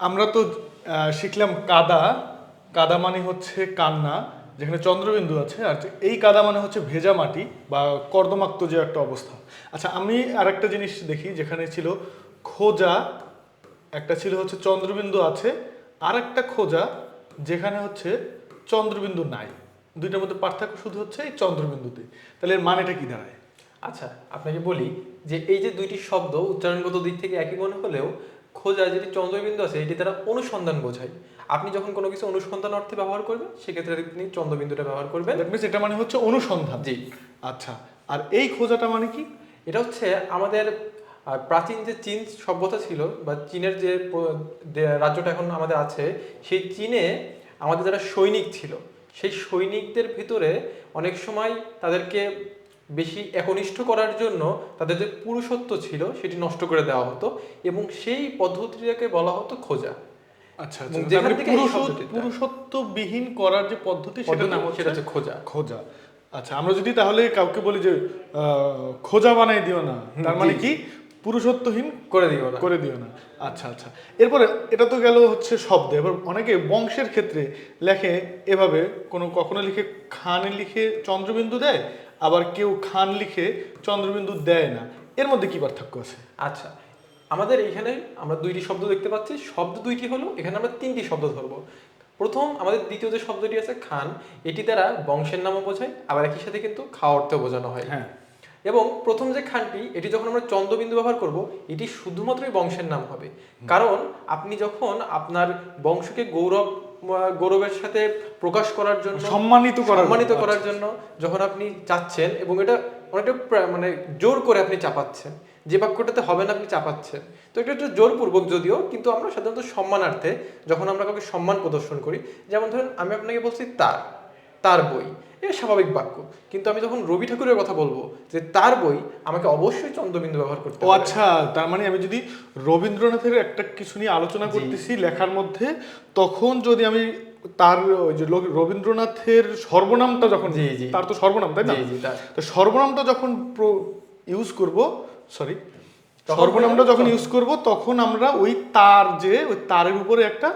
আমরা তো শিখলাম কাদা। কাদা মানে হচ্ছে কান্না, যেখানে চন্দ্রবিন্দু আছে, আর এই কাদা মানে হচ্ছে ভেজা মাটি বা কর্দমাক্ত যে একটা অবস্থা। আচ্ছা আমি আর একটা জিনিস দেখি, যেখানে ছিল খোঁজা, একটা ছিল হচ্ছে চন্দ্রবিন্দু আছে আর একটা খোঁজা, যেখানে হচ্ছে চন্দ্রবিন্দু নাই। দুইটার মধ্যে পার্থক্য শুধু হচ্ছে এই চন্দ্রবিন্দুতে। তাহলে এর মানেটা কি দাঁড়ায়? আচ্ছা আপনাকে বলি যে এই যে দুইটি শব্দ উচ্চারণগত দিক থেকে একই মনে হলেও খোঁজা যেটি চন্দ্রবিন্দু আছে এটি তারা অনুসন্ধান বোঝায়। আপনি যখন কোনো কিছু অনুসন্ধান অর্থে ব্যবহার করবেন সেক্ষেত্রে আপনি চন্দ্রবিন্দুটা ব্যবহার করবেন। দ্যাট মিনস এটা মানে হচ্ছে অনুসন্ধান। জি। আচ্ছা আর এই খোঁজাটা মানে কি? এটা হচ্ছে আমাদের প্রাচীন যে চীন সভ্যতা ছিল বা চীনের যে রাজ্যটা এখন আমাদের আছে সেই চীনে আমাদের যারা সৈনিক ছিল সেই সৈনিকদের ভিতরে অনেক সময় তাদেরকে বেশি একনিষ্ঠ করার জন্য তাদের যে পুরুষত্ব ছিল সেটি নষ্ট করে দেওয়া হতো এবং সেই পদ্ধতিটাকে বলা হতো খোঁজা। আচ্ছা আচ্ছা যেখান থেকে পুরুষত্ব- শব্দটি- পুরুষত্ববিহীন করার যে পদ্ধতি সেটা নাম সেটা হচ্ছে হচ্ছে খোঁজা। খোঁজা। আচ্ছা আমরা যদি তাহলে কাউকে বলি যে আহ, খোঁজা বানাই দিও না তার মানে কি? পুরুষত্বহীন করে দিও না। করে দিও না। আচ্ছা আচ্ছা। এরপরে এটা তো গেল হচ্ছে শব্দ। এবার অনেকে বংশের ক্ষেত্রে লেখে এভাবে কোনো কখনো লিখে খান লিখে চন্দ্রবিন্দু দেয় আবার কেউ খান লিখে চন্দ্রবিন্দু দেয় না। এর মধ্যে কি পার্থক্য আছে? আচ্ছা আমাদের এখানে আমরা দুইটি শব্দ দেখতে পাচ্ছি। শব্দ দুইটি হলো এখানে আমরা তিনটি শব্দ ধরবো। প্রথম আমাদের দ্বিতীয় যে শব্দটি আছে খান এটি দ্বারা বংশের নামও বোঝায় আবার একই সাথে কিন্তু খাওয়া অর্থেও বোঝানো হয়। হ্যাঁ। এবং প্রথম যে খানটি এটি যখন আমরা চন্দ্রবিন্দু ব্যবহার করব এটি শুধুমাত্রই বংশের নাম হবে। কারণ আপনি যখন আপনার বংশকে গৌরব গৌরবের সাথে প্রকাশ করার জন্য সম্মানিত করার সম্মানিত করার জন্য যখন আপনি চাচ্ছেন এবং এটা অনেকটা মানে জোর করে আপনি চাপাচ্ছেন যে বাক্যটাতে হবে না আপনি চাপাচ্ছেন। তো এটা একটু জোরপূর্বক যদিও কিন্তু আমরা সাধারণত সম্মানার্থে যখন আমরা কাউকে সম্মান প্রদর্শন করি যেমন ধরুন আমি আপনাকে বলছি তার। তার বই। এটা স্বাভাবিক বাক্য। কিন্তু আমি যখন রবি ঠাকুরের কথা বলব যে তার বই আমাকে অবশ্যই চন্দ্রবিন্দু ব্যবহার করতে ও আচ্ছা তার মানে আমি যদি রবীন্দ্রনাথের একটা কিছু নিয়ে আলোচনা করতেছি লেখার মধ্যে তখন যদি আমি তার ওই যে রবীন্দ্রনাথের সর্বনামটা যখন। তার তো সর্বনাম তাই না? তো সর্বনামটা যখন ইউজ করব সরি সর্বনামটা যখন ইউজ করব তখন আমরা ওই তার যে ওই তারের উপরে একটা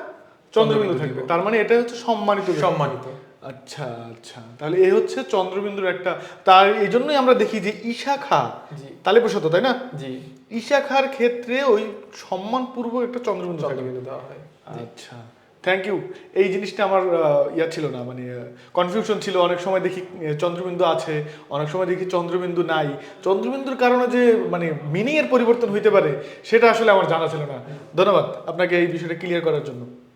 চন্দ্রবিন্দু থাকবে। তার মানে এটা হচ্ছে সম্মানিত সম্মানিত। আচ্ছা আচ্ছা। তাহলে এই হচ্ছে চন্দ্রবিন্দুর একটা তার এই জন্যই আমরা দেখি যে ঈশা খা তালে প্রসাদ তাই না? জি। ঈশা খার ক্ষেত্রে ওই সম্মানপূর্বক একটা চন্দ্রবিন্দু চন্দ্রবিন্দু দেওয়া হয়। আচ্ছা। থ্যাংক ইউ এই জিনিসটা আমার ইয়া ছিল না মানে কনফিউশন ছিল। অনেক সময় দেখি চন্দ্রবিন্দু আছে অনেক সময় দেখি চন্দ্রবিন্দু নাই। চন্দ্রবিন্দুর কারণে যে মানে মিনিং এর পরিবর্তন হইতে পারে সেটা আসলে আমার জানা ছিল না। ধন্যবাদ আপনাকে এই বিষয়টা ক্লিয়ার করার জন্য।